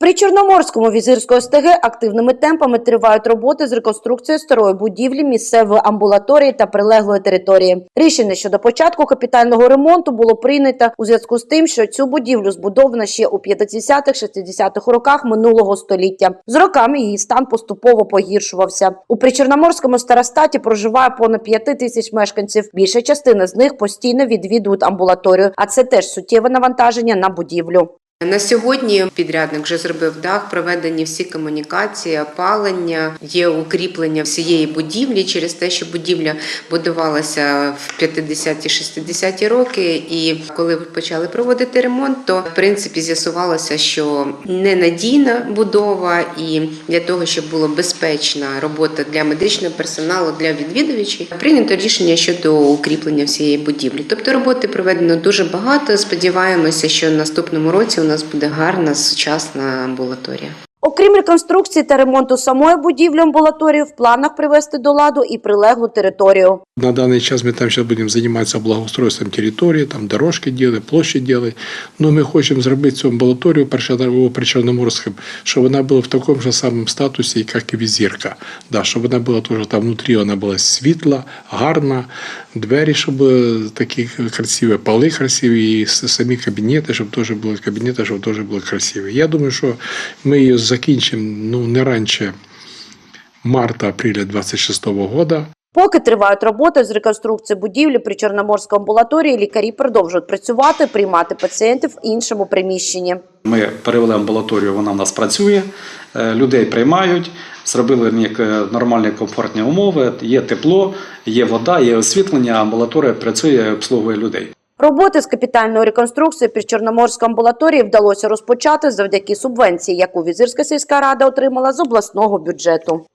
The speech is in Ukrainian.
При Чорноморському візирського СТГ активними темпами тривають роботи з реконструкції старої будівлі місцевої амбулаторії та прилеглої території. Рішення щодо початку капітального ремонту було прийнято у зв'язку з тим, що цю будівлю збудовано ще у 50-60-х роках минулого століття. З роками її стан поступово погіршувався. У Причорноморському старостаті проживає понад 5 тисяч мешканців. Більша частина з них постійно відвідують амбулаторію, а це теж суттєве навантаження на будівлю. На сьогодні підрядник вже зробив дах, проведені всі комунікації, опалення, є укріплення всієї будівлі через те, що будівля будувалася в 50-60-ті роки. І коли почали проводити ремонт, то в принципі з'ясувалося, що ненадійна будова, і для того, щоб була безпечна робота для медичного персоналу, для відвідувачів, прийнято рішення щодо укріплення всієї будівлі. Тобто роботи проведено дуже багато. Сподіваємося, що в наступному році у нас буде гарна сучасна амбулаторія. Окрім реконструкції та ремонту самої будівлі амбулаторії, в планах привести до ладу і прилеглу територію. На данный час мы там сейчас будем заниматься благоустройством территории, там дорожки делать, площадь делать. Но ми хочемо зробити цю амбулаторію Причорно- Причорноморським, щоб вона була в такому ж самому статусі, як і візірка. Да, щоб вона була теж там внутрі, вона була світла, гарна, двері, щоб такі красиві, поли красиві, і самі кабінети, щоб теж були кабінети, щоб теж були красиві. Я думаю, що ми її закінчимо ну, не раніше марта-апреля 26 года. Поки тривають роботи з реконструкції будівлі при Чорноморській амбулаторії, лікарі продовжують працювати, приймати пацієнтів в іншому приміщенні. Ми перевели амбулаторію, вона в нас працює, е, людей приймають, зробили в них е, нормальні комфортні умови, є тепло, є вода, є освітлення, амбулаторія працює, обслуговує людей. Роботи з капітальної реконструкції при Чорноморській амбулаторії вдалося розпочати завдяки субвенції, яку Візирська сільська рада отримала з обласного бюджету.